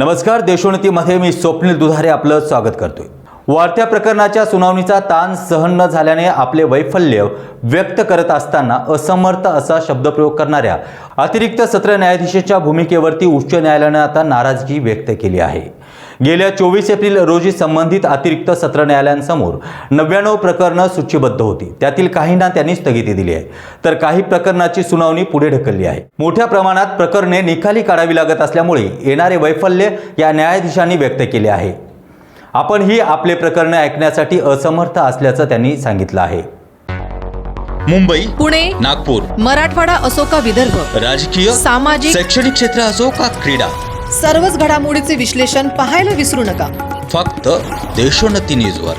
नमस्कार देशोन्नतीमध्ये मी स्वप्नील दुधारे आपलं स्वागत करतोय. वाढत्या प्रकरणाच्या सुनावणीचा ताण सहन न झाल्याने आपले वैफल्य व्यक्त करत असताना असमर्थ असा शब्दप्रयोग करणाऱ्या अतिरिक्त सत्र न्यायाधीशाच्या भूमिकेवरती उच्च न्यायालयानं आता नाराजगी व्यक्त केली आहे. गेल्या चोवीस एप्रिल रोजी संबंधित अतिरिक्त सत्र न्यायालयांसमोर नव्याण्णव प्रकरणं सूचीबद्ध होती. त्यातील काहींना त्यांनी स्थगिती दिली आहे. तर काही प्रकरणाची सुनावणी पुढे ढकलली आहे. मोठ्या प्रमाणात प्रकरणे निकाली काढावी लागत असल्यामुळे येणारे वैफल्य या न्यायाधीशांनी व्यक्त केले आहे. आपणही आपले प्रकरणे ऐकण्यासाठी असमर्थ असल्याचं त्यांनी सांगितलं आहे. मुंबई पुणे नागपूर मराठवाडा असो का विदर्भ? राजकीय सामाजिक शैक्षणिक क्षेत्र असो का क्रीडा? सर्वच घडामोडीचे विश्लेषण पाहायला विसरू नका. फक्त देशोन्नती न्यूजवर.